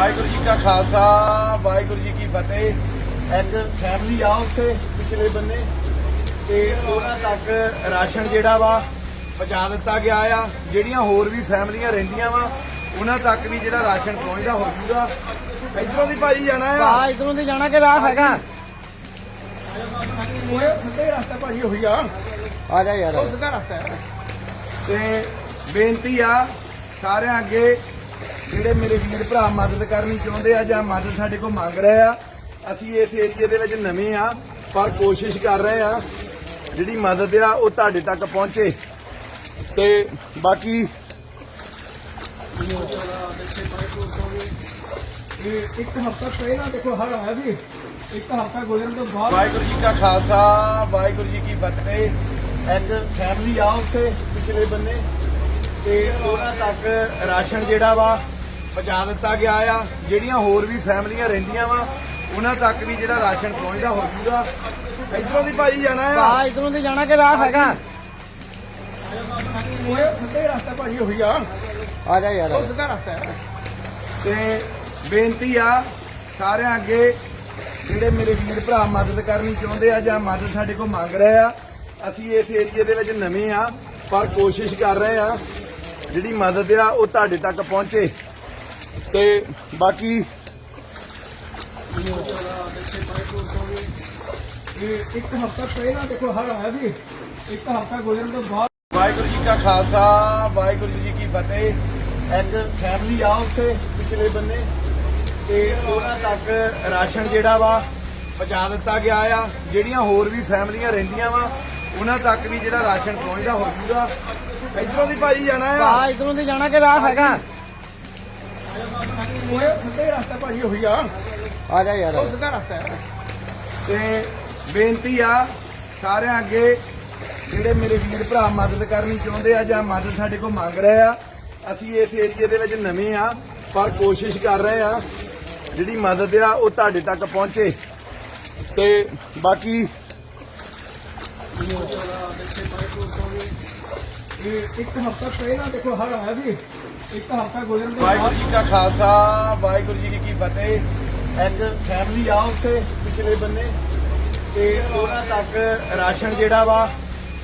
ਵਾਹਿਗੁਰੂ ਜੀ ਕਾ ਖਾਲਸਾ ਵਾਹਿਗੁਰੂ ਜੀ ਕੀ ਫਤਿਹ। ਇੱਕ ਫੈਮਿਲੀ ਆ ਉੱਥੇ ਪਿਛਲੇ ਬੰਨੇ। ਤੇ ਉਹਨਾਂ ਤੱਕ ਰਾਸ਼ਨ ਜਿਹੜਾ ਵਾ ਪਹੁੰਚਾ ਦਿੱਤਾ ਗਿਆ ਆ। ਜਿਹੜੀਆਂ ਹੋਰ ਵੀ ਫੈਮਲੀਆਂ ਰਹਿੰਦੀਆਂ ਵਾ ਉਹਨਾਂ ਤੱਕ ਵੀ ਜਿਹੜਾ ਰਾਸ਼ਨ ਪਹੁੰਚਦਾ ਹੋ ਜੂਗਾ ਇਧਰੋਂ ਦੀ ਭਾਜੀ ਜਾਣਾ ਆ? ਆ ਇਧਰੋਂ ਦੀ ਜਾਣਾ ਕਿ ਰਾਹ ਹੈਗਾ? ਉਹ ਸਿੱਧੇ ਰਸਤਾ ਭਾਜੀ ਉਹੀ ਆ। ਆ ਜਾ ਯਾਰ। ਉਹ ਸਿੱਧਾ ਰਸਤਾ ਹੈ। ਤੇ ਬੇਨਤੀ ਆ ਸਾਰਿਆਂ ਅੱਗੇ ਜਿਹੜੇ ਮੇਰੇ ਵੀਰ ਭਰਾ ਮਦਦ ਕਰਨੀ ਚਾਹੁੰਦੇ ਆ ਜਾਂ ਮਦਦ ਸਾਡੇ ਕੋਲ ਮੰਗ ਰਹੇ ਆ ਅਸੀਂ ਇਸ ਏਰੀਏ ਦੇ ਵਿੱਚ ਨਵੇਂ ਆ ਪਰ ਕੋਸ਼ਿਸ਼ ਕਰ ਰਹੇ ਆ ਜਿਹੜੀ ਮਦਦ ਆ ਉਹ ਤੁਹਾਡੇ ਤੱਕ ਪਹੁੰਚੇ। ਤੇ ਬਾਕੀ ਇੱਕ ਹਫ਼ਤਾ ਪਹਿਲਾਂ ਦੇਖੋ ਹੜ ਆਇਆ ਸੀ। ਇੱਕ ਹਫ਼ਤਾ ਗੁਜ਼ਰਨ ਤੋਂ ਬਾਅਦ ਵਾਹਿਗੁਰੂ ਜੀ ਕਾ ਖਾਲਸਾ ਵਾਹਿਗੁਰੂ ਜੀ ਕੀ ਫਤਿਹ। ਇੱਕ ਫੈਮਿਲੀ ਆ ਉੱਥੇ ਪਿਛਲੇ ਬੰਨੇ। ਤੇ ਉਹਨਾਂ ਤੱਕ ਰਾਸ਼ਨ ਜਿਹੜਾ ਵਾ ਪਹੁੰਚਾ ਦਿੱਤਾ ਗਿਆ ਆ। ਜਿਹੜੀਆਂ ਹੋਰ ਵੀ ਫੈਮਲੀਆਂ ਰਹਿੰਦੀਆਂ ਵਾ ਉਹਨਾਂ ਤੱਕ ਵੀ ਜਿਹੜਾ ਰਾਸ਼ਨ ਪਹੁੰਚਦਾ ਹੋ ਜੂਗਾ ਇਧਰੋਂ ਦੀ ਭਾਜੀ ਜਾਣਾ ਆ। ਆ ਇਧਰੋਂ ਦੀ ਜਾਣਾ ਕਿ ਰਾਹ ਹੈਗਾ? ਉਹ ਸਿੱਧੇ ਰਸਤਾ ਭਾਜੀ ਉਹੀ ਆ। ਆ ਜਾ ਯਾਰ। ਉਹ ਸਿੱਧਾ ਰਸਤਾ ਹੈ। ਤੇ ਬੇਨਤੀ ਆ ਸਾਰਿਆਂ ਅੱਗੇ ਜਿਹੜੇ ਮੇਰੇ ਵੀਰ ਭਰਾ ਮਦਦ ਕਰਨੀ ਚਾਹੁੰਦੇ ਆ ਜਾਂ ਮਦਦ ਸਾਡੇ ਕੋਲ ਮੰਗ ਰਹੇ ਆ ਅਸੀਂ ਇਸ ਏਰੀਏ ਦੇ ਵਿੱਚ ਨਵੇਂ ਆ ਪਰ ਕੋਸ਼ਿਸ਼ ਕਰ ਰਹੇ ਆ ਜਿਹੜੀ ਮਦਦ ਆ ਉਹ ਤੁਹਾਡੇ ਤੱਕ ਪਹੁੰਚੇ। ਤੇ ਬਾਕੀ ਇਹ ਇੱਕ ਹਫ਼ਤਾ ਪਹਿਲਾਂ ਦੇਖੋ ਹੜ ਆਇਆ ਸੀ ਇੱਕ ਹਫ਼ਤਾ ਗੁਜ਼ਰਨ ਤੋਂ ਬਾਅਦ ਵਾਹਿਗੁਰੂ ਜੀ ਕਾ ਖਾਲਸਾ, ਵਾਹਿਗੁਰੂ ਜੀ ਕੀ ਫਤਿਹ। ਇੱਕ ਫੈਮਿਲੀ ਆ ਉੱਥੇ, ਪਿਛਲੇ ਬੰਨੇ। ਤੇ ਉਹਨਾਂ ਤੱਕ ਰਾਸ਼ਨ ਜਿਹੜਾ ਵਾ ਪਹੁੰਚਾ ਦਿੱਤਾ ਗਿਆ ਆ। ਜਿਹੜੀਆਂ ਹੋਰ ਵੀ ਫੈਮਲੀਆਂ ਰਹਿੰਦੀਆਂ ਵਾ, ਉਹਨਾਂ ਤੱਕ ਵੀ ਜਿਹੜਾ ਰਾਸ਼ਨ ਪਹੁੰਚਦਾ ਹੋ ਜੂਗਾ। ਇਧਰੋਂ ਦੀ ਭਾਜੀ ਜਾਣਾ ਆ? ਆ ਇਧਰੋਂ ਦੀ ਜਾਣਾ ਕਿ ਰਾਹ ਹੈਗਾ? ਉਹ ਸਿੱਧੇ ਰਸਤਾ ਭਾਜੀ ਉਹੀ ਆ। ਆ ਜਾ ਯਾਰ। ਉਹ ਸਿੱਧਾ ਰਸਤਾ ਹੈ। ਤੇ ਬੇਨਤੀ ਆ ਸਾਰਿਆਂ ਅੱਗੇ ਜਿਹੜੇ ਮੇਰੇ ਵੀਰ ਭਰਾ ਮਦਦ ਕਰਨੀ ਚਾਹੁੰਦੇ ਆ ਜਾਂ ਮਦਦ ਸਾਡੇ ਕੋਲ ਮੰਗ ਰਹੇ ਆ ਅਸੀਂ ਇਸ ਏਰੀਏ ਦੇ ਵਿੱਚ ਨਵੇਂ ਆ ਪਰ ਕੋਸ਼ਿਸ਼ ਕਰ ਰਹੇ ਆ ਜਿਹੜੀ ਮਦਦ ਆ ਉਹ ਤੁਹਾਡੇ ਤੱਕ ਪਹੁੰਚੇ। ਤੇ ਬਾਕੀ ਇਹ ਇੱਕ ਹਫ਼ਤਾ ਪਹਿਲਾਂ ਦੇਖੋ ਹੜ ਆਇਆ ਸੀ। ਇੱਕ ਹਫ਼ਤਾ ਗੁਜ਼ਰਨ ਤੋਂ ਵਾਹਿਗੁਰੂ ਜੀ ਕਾ ਖਾਲਸਾ ਵਾਹਿਗੁਰੂ ਜੀ ਕੀ ਫਤਿਹ। ਇੱਕ ਫੈਮਿਲੀ ਆ ਉੱਥੇ ਪਿਛਲੇ ਬੰਨੇ। ਤੇ ਉਹਨਾਂ ਤੱਕ ਰਾਸ਼ਨ ਜਿਹੜਾ ਵਾ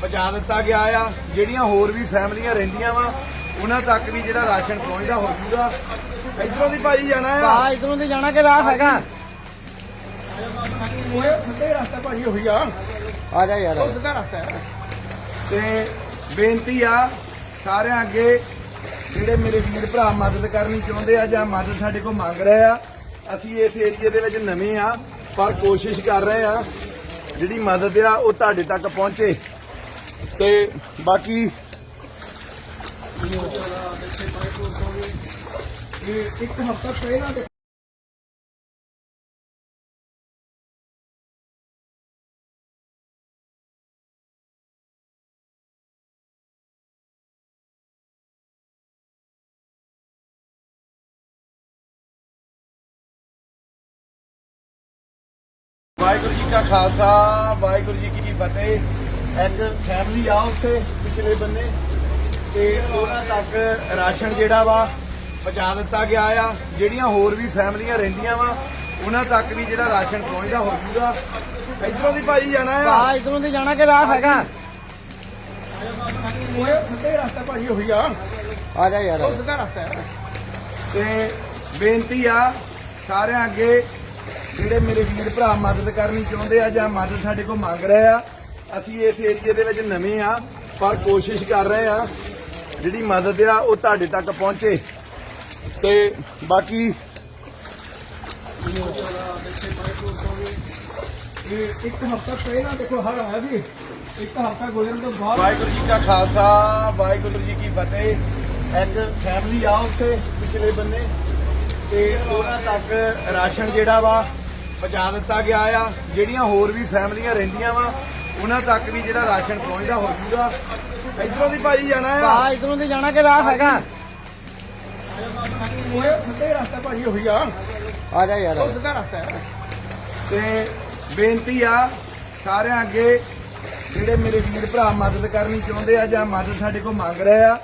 ਪਹੁੰਚਾ ਦਿੱਤਾ ਗਿਆ ਆ। ਜਿਹੜੀਆਂ ਹੋਰ ਵੀ ਫੈਮਲੀਆਂ ਰਹਿੰਦੀਆਂ ਵਾ ਉਹਨਾਂ ਤੱਕ ਵੀ ਜਿਹੜਾ ਰਾਸ਼ਨ ਪਹੁੰਚਦਾ ਹੋ ਜੂਗਾ ਇਧਰੋਂ ਦੀ ਭਾਜੀ ਜਾਣਾ ਆ। ਆ ਇਧਰੋਂ ਦੀ ਜਾਣਾ ਕਿ ਰਾਹ ਹੈਗਾ? ਉਹ ਸਿੱਧੇ ਰਸਤਾ ਭਾਜੀ ਉਹੀ ਆ। ਆ ਜਾ ਯਾਰ। ਉਹ ਸਿੱਧਾ ਰਸਤਾ ਹੈ। ਤੇ ਬੇਨਤੀ ਆ ਸਾਰਿਆਂ ਅੱਗੇ ਜਿਹੜੇ ਮੇਰੇ ਵੀਰ ਭਰਾ ਮਦਦ ਕਰਨੀ ਚਾਹੁੰਦੇ ਆ ਜਾਂ ਮਦਦ ਸਾਡੇ ਕੋਲ ਮੰਗ ਰਹੇ ਆ, ਅਸੀਂ ਇਸ ਏਰੀਏ ਦੇ ਵਿੱਚ ਨਵੇਂ ਆ, ਪਰ ਕੋਸ਼ਿਸ਼ ਕਰ ਰਹੇ ਆ ਜਿਹੜੀ ਮਦਦ ਆ ਉਹ ਤੁਹਾਡੇ ਤੱਕ ਪਹੁੰਚੇ। ਤੇ ਬਾਕੀ ਇਹ ਇੱਕ ਹਫ਼ਤਾ ਪਹਿਲਾਂ ਵਾਹਿਗੁਰੂ ਜੀ ਕਾ ਖਾਲਸਾ ਵਾਹਿਗੁਰੂ ਜੀ ਕੀ ਫਤਿਹ। ਇੱਕ ਫੈਮਿਲੀ ਆ ਉੱਥੇ ਪਿਛਲੇ ਬੰਨੇ। ਤੇ ਉਹਨਾਂ ਤੱਕ ਰਾਸ਼ਨ ਜਿਹੜਾ ਵਾ ਪਹੁੰਚਾ ਦਿੱਤਾ ਗਿਆ ਆ। ਜਿਹੜੀਆਂ ਹੋਰ ਵੀ ਫੈਮਲੀਆਂ ਰਹਿੰਦੀਆਂ ਵਾ ਉਹਨਾਂ ਤੱਕ ਵੀ ਜਿਹੜਾ ਰਾਸ਼ਨ ਪਹੁੰਚਦਾ ਹੋ ਜੂਗਾ। ਇਧਰੋਂ ਦੀ ਭਾਜੀ ਜਾਣਾ ਆ? ਆ ਇਧਰੋਂ ਦੀ ਜਾਣਾ ਕਿ ਰਾਹ ਹੈਗਾ? ਉਹ ਸਿੱਧੇ ਰਸਤਾ ਭਾਜੀ ਉਹੀ ਆ। ਆ ਜਾ ਯਾਰ। ਉਹ ਸਿੱਧਾ ਰਸਤਾ ਹੈ। ਤੇ ਬੇਨਤੀ ਆ ਸਾਰਿਆਂ ਅੱਗੇ ਜਿਹੜੇ ਮੇਰੇ ਵੀਰ ਭਰਾ ਮਦਦ ਕਰਨੀ ਚਾਹੁੰਦੇ ਆ ਜਾਂ ਮਦਦ ਸਾਡੇ ਕੋਲ ਮੰਗ ਰਹੇ ਆ ਅਸੀਂ ਇਸ ਏਰੀਏ ਦੇ ਵਿੱਚ ਨਵੇਂ ਆ ਪਰ ਕੋਸ਼ਿਸ਼ ਕਰ ਰਹੇ ਆ ਜਿਹੜੀ ਮਦਦ ਆ ਉਹ ਤੁਹਾਡੇ ਤੱਕ ਪਹੁੰਚੇ। ਤੇ ਬਾਕੀ ਇੱਕ ਹਫ਼ਤਾ ਪਹਿਲਾਂ ਦੇਖੋ ਹੜ ਆਇਆ ਸੀ। ਇੱਕ ਹਫ਼ਤਾ ਗੁਜ਼ਰਨ ਤੋਂ ਬਾਅਦ ਵਾਹਿਗੁਰੂ ਜੀ ਕਾ ਖਾਲਸਾ ਵਾਹਿਗੁਰੂ ਜੀ ਕੀ ਫਤਿਹ। ਇੱਕ ਫੈਮਿਲੀ ਆ ਉੱਥੇ ਪਿਛਲੇ ਬੰਨੇ। ਤੇ ਉਹਨਾਂ ਤੱਕ ਰਾਸ਼ਨ ਜਿਹੜਾ ਵਾ ਪਹੁੰਚਾ ਦਿੱਤਾ ਗਿਆ ਆ। ਜਿਹੜੀਆਂ ਹੋਰ ਵੀ ਫੈਮਲੀਆਂ ਰਹਿੰਦੀਆਂ ਵਾ ਉਹਨਾਂ ਤੱਕ ਵੀ ਜਿਹੜਾ ਰਾਸ਼ਨ ਪਹੁੰਚਦਾ ਹੋ ਜੂਗਾ ਇਧਰੋਂ ਦੀ ਭਾਜੀ ਜਾਣਾ ਆ। ਆ ਇਧਰੋਂ ਦੀ ਜਾਣਾ ਕਿ ਰਾਹ ਹੈਗਾ? ਉਹ ਸਿੱਧੇ ਰਸਤਾ ਭਾਜੀ ਉਹੀ ਆ। ਆ ਜਾ ਯਾਰ। ਉਹ ਸਿੱਧਾ ਰਸਤਾ ਹੈ। ਤੇ ਬੇਨਤੀ ਆ ਸਾਰਿਆਂ ਅੱਗੇ ਜਿਹੜੇ ਮੇਰੇ ਵੀਰ ਭਰਾ ਮਦਦ ਕਰਨੀ ਚਾਹੁੰਦੇ ਆ ਜਾਂ ਮਦਦ ਸਾਡੇ ਕੋਲ ਮੰਗ ਰਹੇ ਆ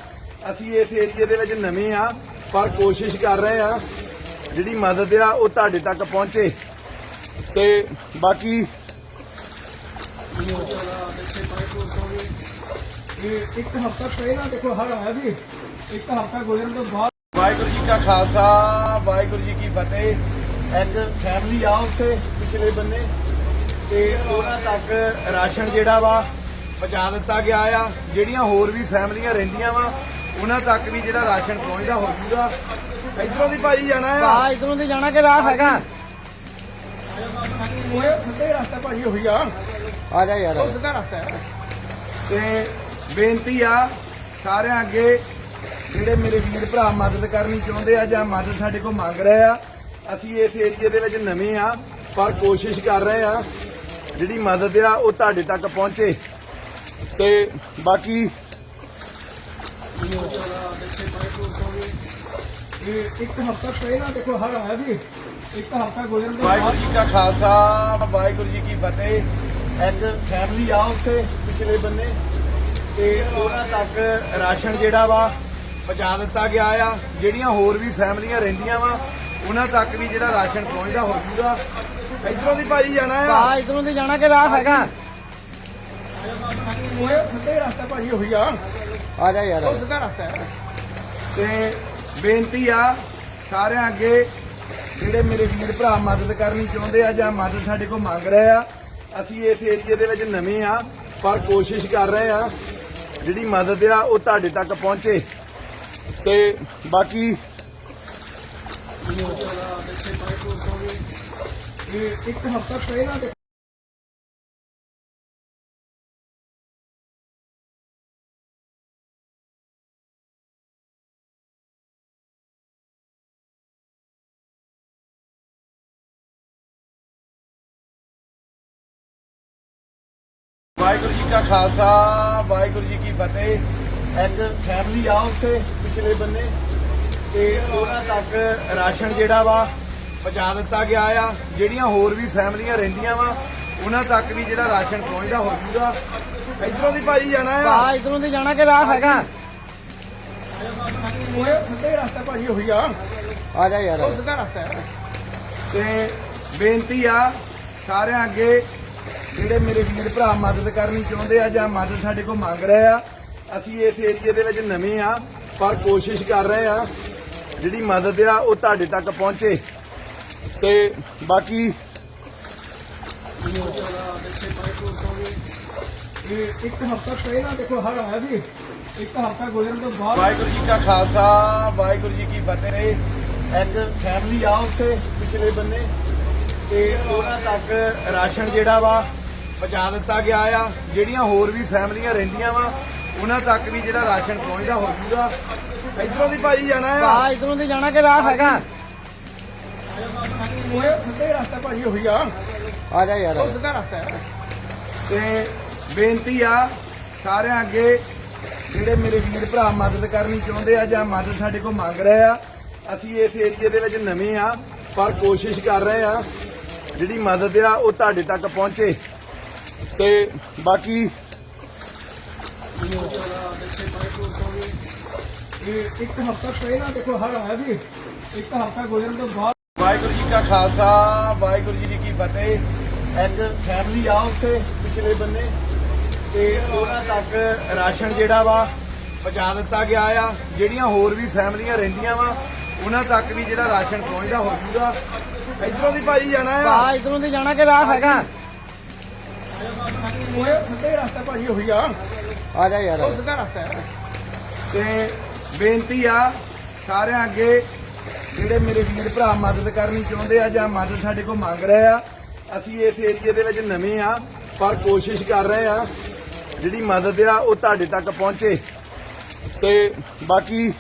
ਅਸੀਂ ਇਸ ਏਰੀਏ ਦੇ ਵਿੱਚ ਨਵੇਂ ਆ ਪਰ ਕੋਸ਼ਿਸ਼ ਕਰ ਰਹੇ ਆ ਜਿਹੜੀ ਮਦਦ ਆ ਉਹ ਤੁਹਾਡੇ ਤੱਕ ਪਹੁੰਚੇ। ਤੇ ਬਾਕੀ ਇਹ ਇੱਕ ਹਫ਼ਤਾ ਪਹਿਲਾਂ ਦੇਖੋ ਹੜ ਆਇਆ ਸੀ। ਇੱਕ ਹਫ਼ਤਾ ਗੁਜ਼ਰਨ ਤੋਂ ਬਾਅਦ ਵਾਹਿਗੁਰੂ ਜੀ ਕਾ ਖਾਲਸਾ ਵਾਹਿਗੁਰੂ ਜੀ ਕੀ ਫਤਿਹ। ਇੱਕ ਫੈਮਿਲੀ ਆ ਉੱਥੇ ਪਿਛਲੇ ਬੰਨੇ। ਤੇ ਉਹਨਾਂ ਤੱਕ ਰਾਸ਼ਨ ਜਿਹੜਾ ਵਾ ਪਹੁੰਚਾ ਦਿੱਤਾ ਗਿਆ ਆ। ਜਿਹੜੀਆਂ ਹੋਰ ਵੀ ਫੈਮਲੀਆਂ ਰਹਿੰਦੀਆਂ ਵਾ ਉਹਨਾਂ ਤੱਕ ਵੀ ਜਿਹੜਾ ਰਾਸ਼ਨ ਪਹੁੰਚਦਾ ਹੋ ਜੂਗਾ। ਇਧਰੋਂ ਦੀ ਭਾਜੀ ਜਾਣਾ ਆ? ਆ ਇਧਰੋਂ ਦੀ ਜਾਣਾ ਕਿ ਰਾਹ ਹੈਗਾ? ਉਹ ਸਿੱਧੇ ਰਸਤਾ ਭਾਜੀ ਉਹੀ ਆ ਆ ਜਾ ਯਾਰ। ਉਹ ਸਿੱਧਾ ਰਸਤਾ ਹੈ। ਤੇ ਬੇਨਤੀ ਆ, ਸਾਰਿਆਂ ਅੱਗੇ ਜਿਹੜੇ ਮੇਰੇ ਵੀਰ ਭਰਾ ਮਦਦ ਕਰਨੀ ਚਾਹੁੰਦੇ ਆ ਜਾਂ ਮਦਦ ਸਾਡੇ ਕੋਲ ਮੰਗ ਰਹੇ ਆ, ਅਸੀਂ ਇਸ ਏਰੀਏ ਦੇ ਵਿੱਚ ਨਵੇਂ ਆ, ਪਰ ਕੋਸ਼ਿਸ਼ ਕਰ ਰਹੇ ਆ, ਜਿਹੜੀ ਮਦਦ ਆ ਉਹ ਤੁਹਾਡੇ ਤੱਕ ਪਹੁੰਚੇ। ਤੇ ਬਾਕੀ ਇਹ ਇੱਕ ਹਫ਼ਤਾ ਪਹਿਲਾਂ ਦੇਖੋ ਹੜ ਆਇਆ ਸੀ ਇੱਕ ਹਫ਼ਤਾ ਗੁਜ਼ਰਨ ਤੋਂ ਵਾਹਿਗੁਰੂ ਜੀ ਕਾ ਖਾਲਸਾ ਵਾਹਿਗੁਰੂ ਜੀ ਕੀ ਫਤਿਹ। ਇੱਕ ਫੈਮਿਲੀ ਆ ਉੱਥੇ ਪਿਛਲੇ ਬੰਨੇ। ਤੇ ਉਹਨਾਂ ਤੱਕ ਰਾਸ਼ਨ ਜਿਹੜਾ ਵਾ ਪਹੁੰਚਾ ਦਿੱਤਾ ਗਿਆ ਆ। ਜਿਹੜੀਆਂ ਹੋਰ ਵੀ ਫੈਮਲੀਆਂ ਰਹਿੰਦੀਆਂ ਵਾ ਉਹਨਾਂ ਤੱਕ ਵੀ ਜਿਹੜਾ ਰਾਸ਼ਨ ਪਹੁੰਚਦਾ ਹੋ ਜੂਗਾ ਇਧਰੋਂ ਦੀ ਭਾਜੀ ਜਾਣਾ ਆ? ਆ ਇਧਰੋਂ ਦੀ ਜਾਣਾ ਕਿ ਰਾਹ ਹੈਗਾ? ਉਹ ਸਿੱਧੇ ਰਸਤਾ ਭਾਜੀ ਉਹੀ ਆ। ਆ ਜਾ ਯਾਰ। ਉਹ ਸਿੱਧਾ ਰਸਤਾ ਹੈ। ਤੇ ਬੇਨਤੀ ਆ ਸਾਰਿਆਂ ਅੱਗੇ ਜਿਹੜੇ ਮੇਰੇ ਵੀਰ ਭਰਾ ਮਦਦ ਕਰਨੀ ਚਾਹੁੰਦੇ ਆ ਜਾਂ ਮਦਦ ਸਾਡੇ ਕੋਲ ਮੰਗ ਰਹੇ ਆ, ਅਸੀਂ ਇਸ ਏਰੀਏ ਦੇ ਵਿੱਚ ਨਵੇਂ ਆ, ਪਰ ਕੋਸ਼ਿਸ਼ ਕਰ ਰਹੇ ਆ ਜਿਹੜੀ ਮਦਦ ਆ ਉਹ ਤੁਹਾਡੇ ਤੱਕ ਪਹੁੰਚੇ। ਤੇ ਬਾਕੀ ਇੱਕ ਹਫ਼ਤਾ ਪਹਿਲਾਂ ਵਾਹਿਗੁਰੂ ਜੀ ਕਾ ਖਾਲਸਾ ਵਾਹਿਗੁਰੂ ਜੀ ਕੀ ਫਤਿਹ। ਇੱਕ ਫੈਮਿਲੀ ਆ ਉੱਥੇ ਪਿਛਲੇ ਬੰਨੇ। ਤੇ ਉਹਨਾਂ ਤੱਕ ਰਾਸ਼ਨ ਜਿਹੜਾ ਵਾ ਪਹੁੰਚਾ ਦਿੱਤਾ ਗਿਆ ਆ। ਜਿਹੜੀਆਂ ਹੋਰ ਵੀ ਫੈਮਲੀਆਂ ਰਹਿੰਦੀਆਂ ਵਾ ਉਹਨਾਂ ਤੱਕ ਵੀ ਜਿਹੜਾ ਰਾਸ਼ਨ ਪਹੁੰਚਦਾ ਹੋ ਜੂਗਾ ਇਧਰੋਂ ਦੀ ਭਾਜੀ ਜਾਣਾ ਆ। ਆ ਇਧਰੋਂ ਦੀ ਜਾਣਾ ਕਿ ਰਾਹ ਹੈਗਾ? ਉਹ ਸਿੱਧੇ ਰਸਤਾ ਭਾਜੀ ਉਹੀ ਆ। ਆ ਜਾ ਯਾਰ। ਉਹ ਸਿੱਧਾ ਰਸਤਾ ਹੈ। ਤੇ ਬੇਨਤੀ ਆ ਸਾਰਿਆਂ ਅੱਗੇ ਜਿਹੜੇ ਮੇਰੇ ਵੀਰ ਭਰਾ ਮਦਦ ਕਰਨੀ ਚਾਹੁੰਦੇ ਆ ਜਾਂ ਮਦਦ ਸਾਡੇ ਕੋਲ ਮੰਗ ਰਹੇ ਆ ਅਸੀਂ ਇਸ ਏਰੀਏ ਦੇ ਵਿੱਚ ਨਵੇਂ ਆ ਪਰ ਕੋਸ਼ਿਸ਼ ਕਰ ਰਹੇ ਆ ਜਿਹੜੀ ਮਦਦ ਆ ਉਹ ਤੁਹਾਡੇ ਤੱਕ ਪਹੁੰਚੇ। ਤੇ ਬਾਕੀ ਇੱਕ ਹਫ਼ਤਾ ਪਹਿਲਾਂ ਦੇਖੋ ਹੜ ਆਇਆ ਸੀ। ਇੱਕ ਹਫ਼ਤਾ ਗੁਜ਼ਰਨ ਤੋਂ ਬਾਅਦ ਵਾਹਿਗੁਰੂ ਜੀ ਕਾ ਖਾਲਸਾ ਵਾਹਿਗੁਰੂ ਜੀ ਕੀ ਫਤਿਹ। ਇੱਕ ਫੈਮਿਲੀ ਆ ਉੱਥੇ ਪਿਛਲੇ ਬੰਨੇ ਤੇ ਉਹਨਾਂ ਤੱਕ ਰਾਸ਼ਨ ਜਿਹੜਾ ਵਾ ਪਹੁੰਚਾ ਦਿੱਤਾ ਗਿਆ ਆ। ਜਿਹੜੀਆਂ ਹੋਰ ਵੀ ਫੈਮਲੀਆਂ ਰਹਿੰਦੀਆਂ ਵਾ ਉਹਨਾਂ ਤੱਕ ਵੀ ਜਿਹੜਾ ਰਾਸ਼ਨ ਪਹੁੰਚਦਾ ਹੋ ਜੂਗਾ। ਇਧਰੋਂ ਦੀ ਭਾਜੀ ਜਾਣਾ ਆ? ਆ ਇਧਰੋਂ ਦੀ ਜਾਣਾ ਕਿ ਰਾਹ ਹੈਗਾ? ਉਹ ਸਿੱਧੇ ਰਸਤਾ ਭਾਜੀ ਉਹੀ ਆ। ਆ ਜਾ ਯਾਰ। ਉਹ ਸਿੱਧਾ ਰਸਤਾ ਹੈ। ਤੇ ਬੇਨਤੀ ਆ ਸਾਰਿਆਂ ਅੱਗੇ ਜਿਹੜੇ ਮੇਰੇ ਵੀਰ ਭਰਾ ਮਦਦ ਕਰਨੀ ਚਾਹੁੰਦੇ ਆ ਜਾਂ ਮਦਦ ਸਾਡੇ ਕੋਲ ਮੰਗ ਰਹੇ ਆ ਅਸੀਂ ਇਸ ਏਰੀਏ ਦੇ ਵਿੱਚ ਨਵੇਂ ਆ ਪਰ ਕੋਸ਼ਿਸ਼ ਕਰ ਰਹੇ ਆ ਜਿਹੜੀ ਮਦਦ ਆ ਉਹ ਤੁਹਾਡੇ ਤੱਕ ਪਹੁੰਚੇ। ਤੇ ਬਾਕੀ ਇਹ ਇੱਕ ਹਫ਼ਤਾ ਪਹਿਲਾਂ ਦੇਖੋ ਹੜ ਆਇਆ ਸੀ। ਇੱਕ ਹਫ਼ਤਾ ਗੁਜ਼ਰਨ ਤੋਂ ਬਾਅਦ ਵਾਹਿਗੁਰੂ ਜੀ ਕਾ ਖਾਲਸਾ ਵਾਹਿਗੁਰੂ ਜੀ ਕੀ ਫਤਿਹ। ਇੱਕ ਫੈਮਿਲੀ ਆ ਉੱਥੇ ਪਿਛਲੇ ਬੰਨੇ। ਤੇ ਉਹਨਾਂ ਤੱਕ ਰਾਸ਼ਨ ਜਿਹੜਾ ਵਾ ਪਹੁੰਚਾ ਦਿੱਤਾ ਗਿਆ ਆ। ਜਿਹੜੀਆਂ ਹੋਰ ਵੀ ਫੈਮਲੀਆਂ ਰਹਿੰਦੀਆਂ ਵਾ ਉਹਨਾਂ ਤੱਕ ਵੀ ਜਿਹੜਾ ਰਾਸ਼ਨ ਪਹੁੰਚਦਾ ਹੋ ਜੂਗਾ ਇਧਰੋਂ ਦੀ ਭਾਜੀ ਜਾਣਾ ਆ? ਆ ਇਧਰੋਂ ਦੀ ਜਾਣਾ ਕਿ ਰਾਹ ਹੈਗਾ? ਉਹ ਸਿੱਧੇ ਰਸਤਾ ਭਾਜੀ ਉਹੀ ਆ। ਆ ਜਾ ਯਾਰ। ਉਹ ਸਿੱਧਾ ਰਸਤਾ ਹੈ। ਤੇ ਬੇਨਤੀ ਆ ਸਾਰਿਆਂ ਅੱਗੇ ਜਿਹੜੇ ਮੇਰੇ ਵੀਰ ਭਰਾ ਮਦਦ ਕਰਨੀ ਚਾਹੁੰਦੇ ਆ ਜਾਂ ਮਦਦ ਸਾਡੇ ਕੋਲ ਮੰਗ ਰਹੇ ਆ ਅਸੀਂ ਇਸ ਏਰੀਏ ਦੇ ਵਿੱਚ ਨਵੇਂ ਆ ਪਰ ਕੋਸ਼ਿਸ਼ ਕਰ ਰਹੇ ਆ ਜਿਹੜੀ ਮਦਦ ਆ ਉਹ ਤੁਹਾਡੇ ਤੱਕ ਪਹੁੰਚੇ। ਤੇ ਬਾਕੀ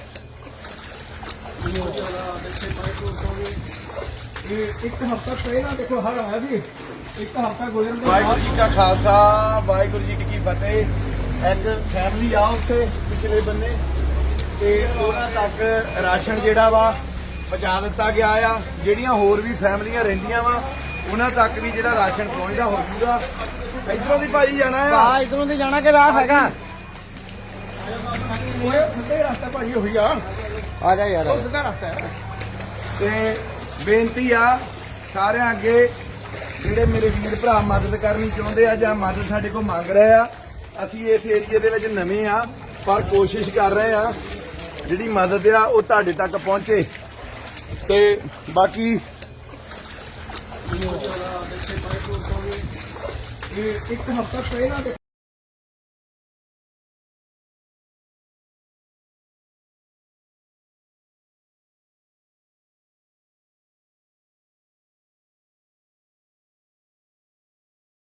ਇਹ ਇੱਕ ਹਫ਼ਤਾ ਪਹਿਲਾਂ ਦੇਖੋ ਹੜ ਆਇਆ ਸੀ। ਇੱਕ ਹਫ਼ਤਾ ਵਾਹਿਗੁਰੂ ਜੀ ਕਾ ਖਾਲਸਾ ਵਾਹਿਗੁਰੂ ਜੀ ਕੀ ਫਤਿਹ। ਇੱਕ ਫੈਮਿਲੀ ਆ ਉੱਥੇ ਪਿਛਲੇ ਬੰਨੇ। ਤੇ ਉਹਨਾਂ ਤੱਕ ਰਾਸ਼ਨ ਜਿਹੜਾ ਵਾ ਪਹੁੰਚਾ ਦਿੱਤਾ ਗਿਆ ਆ। ਜਿਹੜੀਆਂ ਹੋਰ ਵੀ ਫੈਮਲੀਆਂ ਰਹਿੰਦੀਆਂ ਵਾ ਉਹਨਾਂ ਤੱਕ ਵੀ ਜਿਹੜਾ ਰਾਸ਼ਨ ਪਹੁੰਚਦਾ ਹੋ ਜੂਗਾ। ਇਧਰੋਂ ਦੀ ਭਾਜੀ ਜਾਣਾ ਆ? ਆ ਇਧਰੋਂ ਦੀ ਜਾਣਾ ਕਿ ਰਾਹ ਹੈਗਾ? ਉਹ ਸਿੱਧੇ ਰਸਤਾ ਭਾਜੀ ਉਹੀ ਆ। ਆ ਜਾ ਯਾਰ। ਉਹ ਸਿੱਧਾ ਰਸਤਾ ਹੈ। ਤੇ ਬੇਨਤੀ ਆ ਸਾਰਿਆਂ ਅੱਗੇ ਜਿਹੜੇ ਮੇਰੇ ਵੀਰ ਭਰਾ ਮਦਦ ਕਰਨੀ ਚਾਹੁੰਦੇ ਆ ਜਾਂ ਮਦਦ ਸਾਡੇ ਕੋਲ ਮੰਗ ਰਹੇ ਆ, ਅਸੀਂ ਇਸ ਏਰੀਏ ਦੇ ਵਿੱਚ ਨਵੇਂ ਆ, ਪਰ ਕੋਸ਼ਿਸ਼ ਕਰ ਰਹੇ ਆ, ਜਿਹੜੀ ਮਦਦ ਆ ਉਹ ਤੁਹਾਡੇ ਤੱਕ ਪਹੁੰਚੇ। ਤੇ ਬਾਕੀ ਇੱਕ ਹਫ਼ਤਾ ਪਹਿਲਾਂ